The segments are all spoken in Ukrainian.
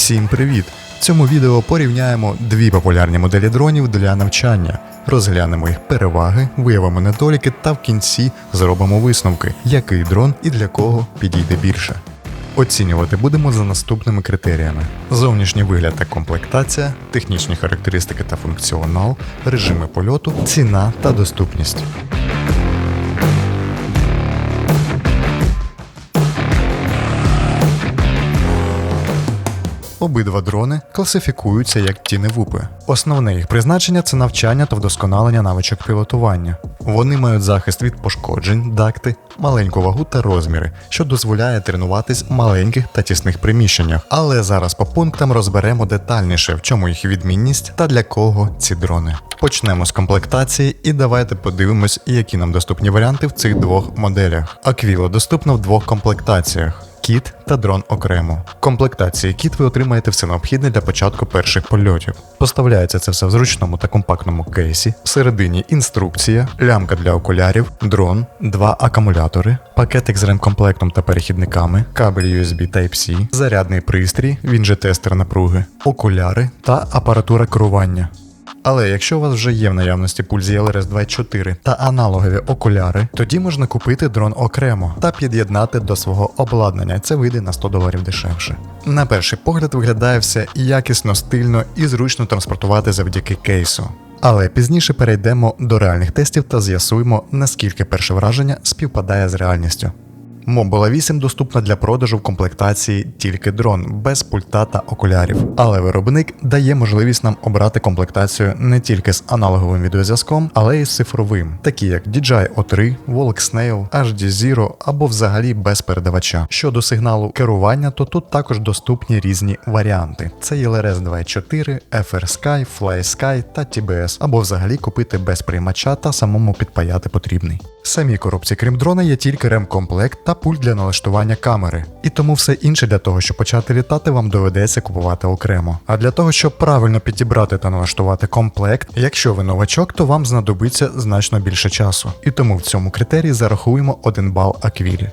Всім привіт! В цьому відео порівняємо дві популярні моделі дронів для навчання. Розглянемо їх переваги, виявимо недоліки та в кінці зробимо висновки, який дрон і для кого підійде більше. Оцінювати будемо за наступними критеріями: зовнішній вигляд та комплектація, технічні характеристики та функціонал, режими польоту, ціна та доступність. Обидва дрони класифікуються як тіневупи. Основне їх призначення це навчання та вдосконалення навичок пілотування. Вони мають захист від пошкоджень, дакти, маленьку вагу та розміри, що дозволяє тренуватись в маленьких та тісних приміщеннях. Але зараз по пунктам розберемо детальніше, в чому їх відмінність та для кого ці дрони. Почнемо з комплектації і давайте подивимось, які нам доступні варіанти в цих двох моделях. Aquila доступна в двох комплектаціях. Кіт та дрон окремо. В комплектації кіт ви отримаєте все необхідне для початку перших польотів. Поставляється це все в зручному та компактному кейсі. Всередині інструкція, лямка для окулярів, дрон, два акумулятори, пакетик з ремкомплектом та перехідниками, кабель USB Type-C, зарядний пристрій, він же тестер напруги, окуляри та апаратура керування. Але якщо у вас вже є в наявності пульс LRS 24 та аналогові окуляри, тоді можна купити дрон окремо та під'єднати до свого обладнання. Це вийде на 100 доларів дешевше. На перший погляд виглядає все якісно, стильно і зручно транспортувати завдяки кейсу. Але пізніше перейдемо до реальних тестів та з'ясуємо, наскільки перше враження співпадає з реальністю. Мобила 8 доступна для продажу в комплектації тільки дрон, без пульта та окулярів. Але виробник дає можливість нам обрати комплектацію не тільки з аналоговим відеозв'язком, але й з цифровим, такі як DJI O3, Volk Snail, HD Zero або взагалі без передавача. Щодо сигналу керування, то тут також доступні різні варіанти: це LRS 24, FR Sky, Fly Sky та TBS, або взагалі купити без приймача та самому підпаяти потрібний. В самій коробці, крім дрона, є тільки ремкомплект та пульт для налаштування камери. І тому все інше для того, щоб почати літати, вам доведеться купувати окремо. А для того, щоб правильно підібрати та налаштувати комплект, якщо ви новачок, то вам знадобиться значно більше часу. І тому в цьому критерії зарахуємо 1 бал Аквілі.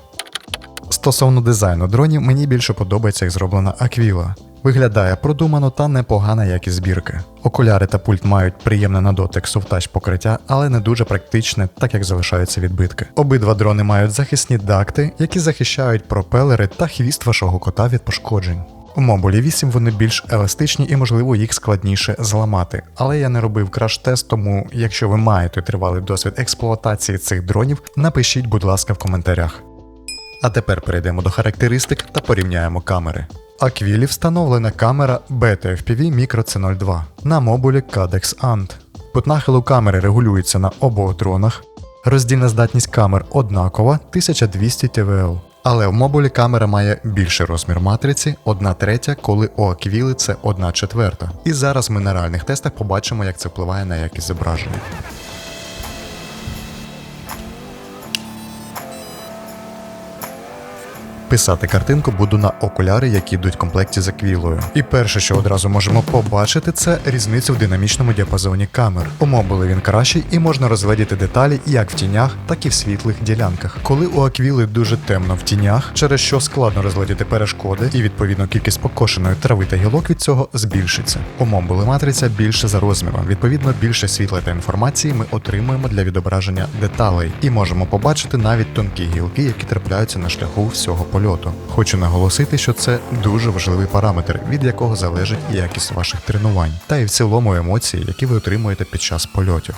Стосовно дизайну дронів, мені більше подобається, як зроблена Aquila. Виглядає продумано та непогана якість збірки. Окуляри та пульт мають приємне на дотик софтач покриття, але не дуже практичне, так як залишаються відбитки. Обидва дрони мають захисні дакти, які захищають пропелери та хвіст вашого кота від пошкоджень. У Мобулі 8 вони більш еластичні і, можливо, їх складніше зламати. Але я не робив краш-тест, тому якщо ви маєте тривалий досвід експлуатації цих дронів, напишіть, будь ласка, в коментарях. А тепер перейдемо до характеристик та порівняємо камери. Аквілі встановлена камера Beta FPV Micro C02 на мобулі Cadex Ant. Кут нахилу камери регулюється на обох дронах. Роздільна здатність камер однакова 1200 ТВЛ. Але в мобулі камера має більший розмір матриці 1 третя, коли у Аквіли це 1 четверта. І зараз ми на реальних тестах побачимо, як це впливає на якість зображення. Писати картинку буду на окуляри, які йдуть в комплекті з аквілою. І перше, що одразу можемо побачити, це різницю в динамічному діапазоні камер. У мобили він кращий і можна розглядіти деталі як в тінях, так і в світлих ділянках. Коли у аквіли дуже темно в тінях, через що складно розглядіти перешкоди, і відповідно кількість покошеної трави та гілок від цього збільшиться. У мобили матриця більше за розміром, відповідно більше світла та інформації ми отримуємо для відображення деталей і можемо побачити навіть тонкі гілки, які трапляються на шляху всього польоту. Хочу наголосити, що це дуже важливий параметр, від якого залежить якість ваших тренувань, та й в цілому емоції, які ви отримуєте під час польотів.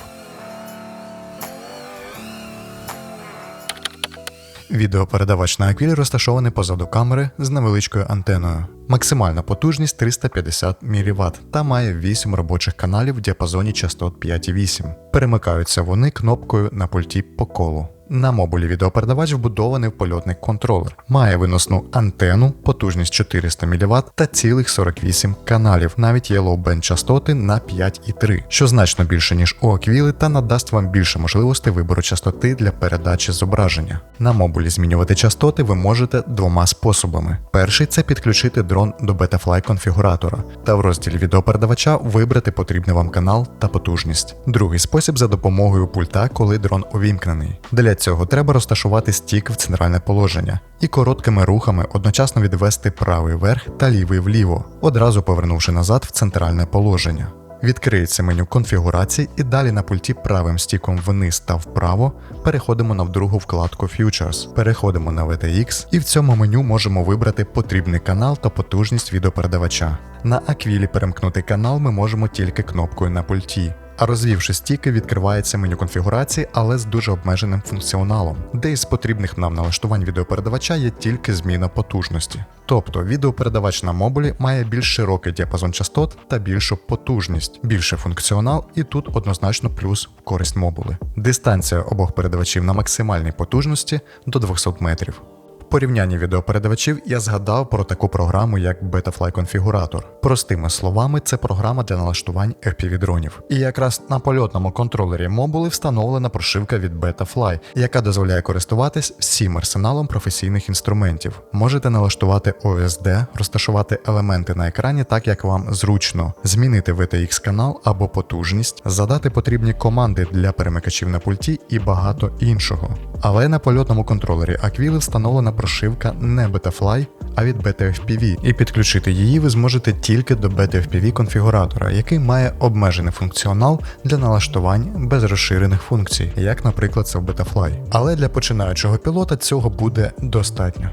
Відеопередавач на аквілі розташований позаду камери з невеличкою антеною. Максимальна потужність 350 мВт та має 8 робочих каналів в діапазоні частот 5,8. Перемикаються вони кнопкою на пульті по колу. На мобулі відеопередавач вбудований в польотний контролер. Має виносну антенну, потужність 400 мВт та цілих 48 каналів, навіть є low-band частоти на 5,3, що значно більше, ніж у Аквіли, та надасть вам більше можливостей вибору частоти для передачі зображення. На мобулі змінювати частоти ви можете двома способами. Перший це підключити дрон до Betafly конфігуратора та в розділі відеопередавача вибрати потрібний вам канал та потужність. Другий спосіб за допомогою пульта, коли дрон увімкнений. Для цього треба розташувати стік в центральне положення і короткими рухами одночасно відвести правий вверх та лівий вліво, одразу повернувши назад в центральне положення. Відкриється меню конфігурацій і далі на пульті правим стіком вниз та вправо переходимо на другу вкладку Futures, переходимо на VTX і в цьому меню можемо вибрати потрібний канал та потужність відеопередавача. На аквілі перемкнути канал ми можемо тільки кнопкою на пульті. А розвівши стіки, відкривається меню конфігурації, але з дуже обмеженим функціоналом, де із потрібних нам налаштувань відеопередавача є тільки зміна потужності. Тобто відеопередавач на мобулі має більш широкий діапазон частот та більшу потужність, більше функціонал, і тут однозначно плюс в користь мобули. Дистанція обох передавачів на максимальній потужності до 200 метрів. Порівнянні відеопередавачів я згадав про таку програму, як Betafly конфігуратор. Простими словами, це програма для налаштувань FPV-дронів. І якраз на польотному контролері мобули встановлена прошивка від Betafly, яка дозволяє користуватись всім арсеналом професійних інструментів. Можете налаштувати OSD, розташувати елементи на екрані так, як вам зручно, змінити VTX канал або потужність, задати потрібні команди для перемикачів на пульті і багато іншого. Але на польотному контролері Aquila встановлена прошивка не Betafly, а від BTFPV, і підключити її ви зможете тільки до BTFPV конфігуратора, який має обмежений функціонал для налаштувань без розширених функцій, як, наприклад, це в Betafly. Але для починаючого пілота цього буде достатньо.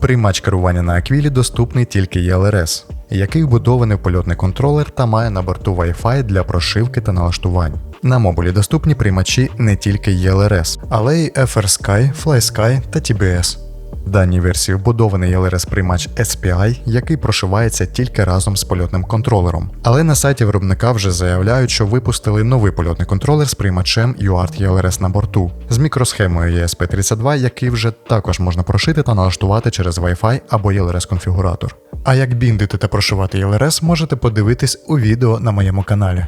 Приймач керування на Aquila доступний тільки ELRS, який вбудований в польотний контролер та має на борту Wi-Fi для прошивки та налаштувань. На мобулі доступні приймачі не тільки ELRS, але й FrSky, FlySky та TBS. В даній версії вбудований ELRS приймач SPI, який прошивається тільки разом з польотним контролером. Але на сайті виробника вже заявляють, що випустили новий польотний контролер з приймачем UART ELRS на борту з мікросхемою ESP32, який вже також можна прошити та налаштувати через Wi-Fi або ELRS конфігуратор. А як біндити та прошивати ELRS можете подивитись у відео на моєму каналі.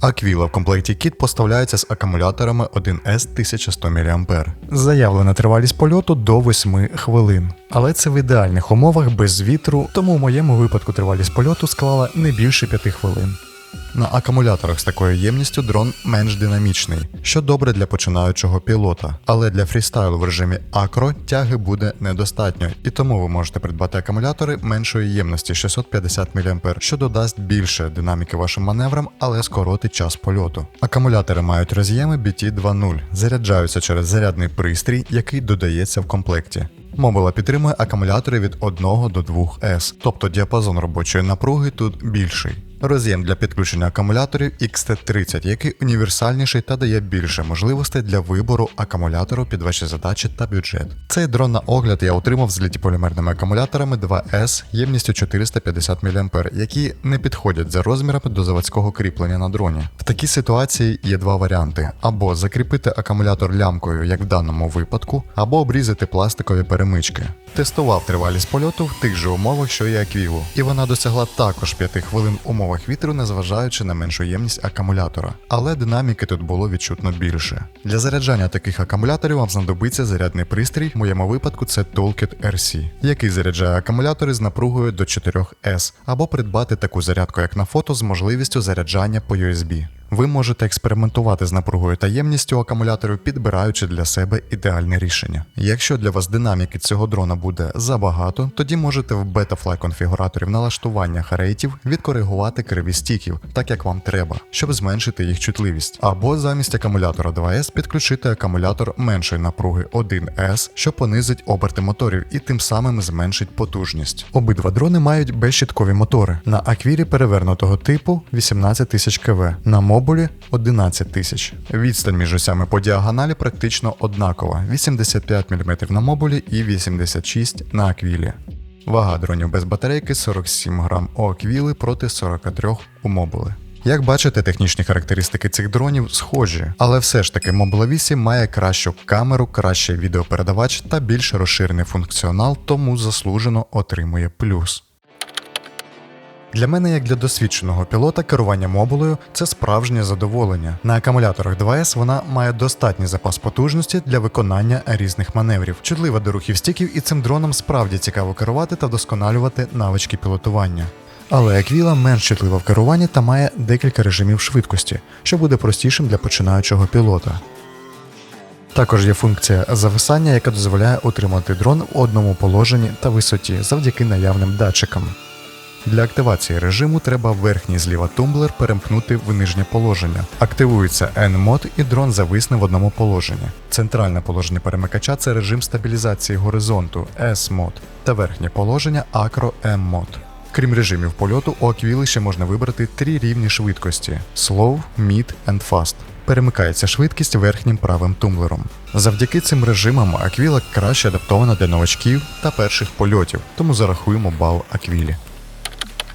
Aquila в комплекті кіт поставляється з акумуляторами 1С 1100 мА. Заявлена тривалість польоту до 8 хвилин. Але це в ідеальних умовах без вітру, тому в моєму випадку тривалість польоту склала не більше 5 хвилин. На акумуляторах з такою ємністю дрон менш динамічний, що добре для починаючого пілота, але для фрістайлу в режимі акро тяги буде недостатньо, і тому ви можете придбати акумулятори меншої ємності 650 мА, що додасть більше динаміки вашим маневрам, але скоротить час польоту. Акумулятори мають роз'єми BT 2.0, заряджаються через зарядний пристрій, який додається в комплекті. Мобила підтримує акумулятори від 1 до 2 S, тобто діапазон робочої напруги тут більший. Роз'єм для підключення акумуляторів XT30, який універсальніший та дає більше можливостей для вибору акумулятору під ваші задачі та бюджет. Цей дрон на огляд я отримав з літіполімерними акумуляторами 2S ємністю 450 мА, які не підходять за розмірами до заводського кріплення на дроні. В такій ситуації є два варіанти: або закріпити акумулятор лямкою, як в даному випадку, або обрізати пластикові перемички. Тестував тривалість польоту в тих же умовах, що і Аквілу, і вона досягла також 5 хвилин в умовах вітру, незважаючи на меншу ємність акумулятора. Але динаміки тут було відчутно більше. Для заряджання таких акумуляторів вам знадобиться зарядний пристрій, в моєму випадку це Toolkit RC, який заряджає акумулятори з напругою до 4S, або придбати таку зарядку, як на фото, з можливістю заряджання по USB. Ви можете експериментувати з напругою та ємністю акумуляторів, підбираючи для себе ідеальне рішення. Якщо для вас динаміки цього дрона буде забагато, тоді можете в Betafly конфігураторі в налаштуваннях рейтів відкоригувати криві стіків, так як вам треба, щоб зменшити їх чутливість. Або замість акумулятора 2S підключити акумулятор меншої напруги 1S, що понизить оберти моторів і тим самим зменшить потужність. Обидва дрони мають безщиткові мотори. На аквірі перевернутого типу 18 тисяч КВ. На мобулі 11 тисяч. Відстань між осями по діагоналі практично однакова: 85 мм на мобулі і 86 на аквілі. Вага дронів без батарейки 47 грам у аквіли проти 43 у мобули. Як бачите, технічні характеристики цих дронів схожі, але все ж таки Mobile 8 має кращу камеру, кращий відеопередавач та більш розширений функціонал, тому заслужено отримує плюс. Для мене, як для досвідченого пілота, керування мобулею це справжнє задоволення. На акумуляторах 2S вона має достатній запас потужності для виконання різних маневрів, чутлива до рухів стіків, і цим дроном справді цікаво керувати та вдосконалювати навички пілотування. Але Аквіла менш чутлива в керуванні та має декілька режимів швидкості, що буде простішим для починаючого пілота. Також є функція зависання, яка дозволяє утримати дрон в одному положенні та висоті завдяки наявним датчикам. Для активації режиму треба верхній зліва тумблер перемкнути в нижнє положення. Активується N-мод і дрон зависне в одному положенні. Центральне положення перемикача це режим стабілізації горизонту S-мод та верхнє положення Acro M-мод. Крім режимів польоту, у Аквіли ще можна вибрати три рівні швидкості: Slow, Mid and Fast. Перемикається швидкість верхнім правим тумблером. Завдяки цим режимам Аквіла краще адаптована для новачків та перших польотів, тому зарахуємо бал Аквілі.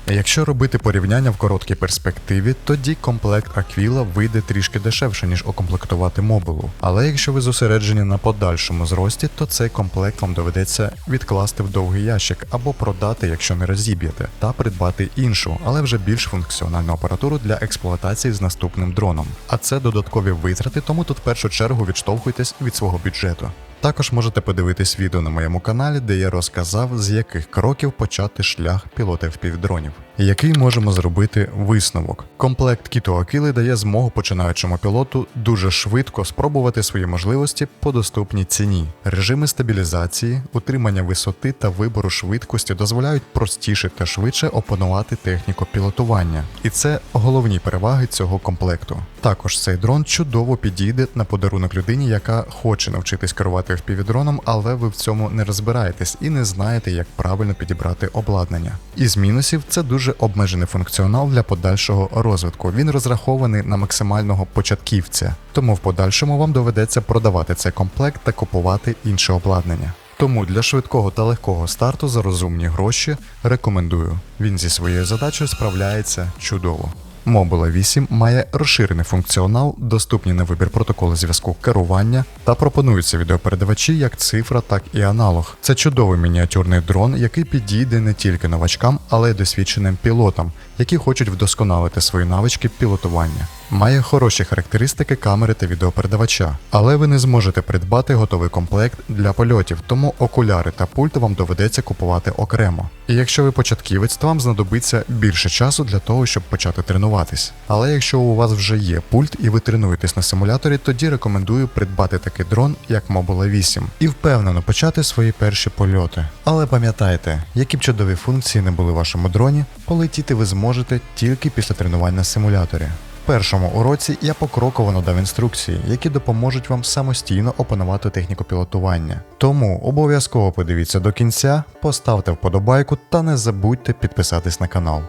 Якщо робити порівняння в короткій перспективі, тоді комплект Аквіла вийде трішки дешевше, ніж укомплектувати мобилу. Але якщо ви зосереджені на подальшому зрості, то цей комплект вам доведеться відкласти в довгий ящик або продати, якщо не розіб'єте, та придбати іншу, але вже більш функціональну апаратуру для експлуатації з наступним дроном. А це додаткові витрати, тому тут в першу чергу відштовхуйтесь від свого бюджету. Також можете подивитись відео на моєму каналі, де я розказав, з яких кроків почати шлях пілота впівдронів. Який можемо зробити висновок. Комплект Кіто Акіли дає змогу починаючому пілоту дуже швидко спробувати свої можливості по доступній ціні. Режими стабілізації, утримання висоти та вибору швидкості дозволяють простіше та швидше опанувати техніку пілотування. І це головні переваги цього комплекту. Також цей дрон чудово підійде на подарунок людині, яка хоче навчитись керувати впівдроном, але ви в цьому не розбираєтесь і не знаєте, як правильно підібрати обладнання. Із мінусів це дуже обмежений функціонал для подальшого розвитку. Він розрахований на максимального початківця, тому в подальшому вам доведеться продавати цей комплект та купувати інше обладнання. Тому для швидкого та легкого старту за розумні гроші рекомендую. Він зі своєю задачею справляється чудово. Mobile 8 має розширений функціонал, доступні на вибір протоколи зв'язку керування та пропонуються відеопередавачі як цифра, так і аналог. Це чудовий мініатюрний дрон, який підійде не тільки новачкам, але й досвідченим пілотам, які хочуть вдосконалити свої навички пілотування. Має хороші характеристики камери та відеопередавача, але ви не зможете придбати готовий комплект для польотів, тому окуляри та пульт вам доведеться купувати окремо. І якщо ви початківець, то вам знадобиться більше часу для того, щоб почати тренуватись. Але якщо у вас вже є пульт і ви тренуєтесь на симуляторі, тоді рекомендую придбати такий дрон, як Mobile 8, і впевнено почати свої перші польоти. Але пам'ятайте, які б чудові функції не були в вашому дроні, полетіти ви зможете тільки після тренувань на симуляторі. Першому уроці я покроково надав інструкції, які допоможуть вам самостійно опанувати техніку пілотування. Тому обов'язково подивіться до кінця, поставте вподобайку та не забудьте підписатись на канал.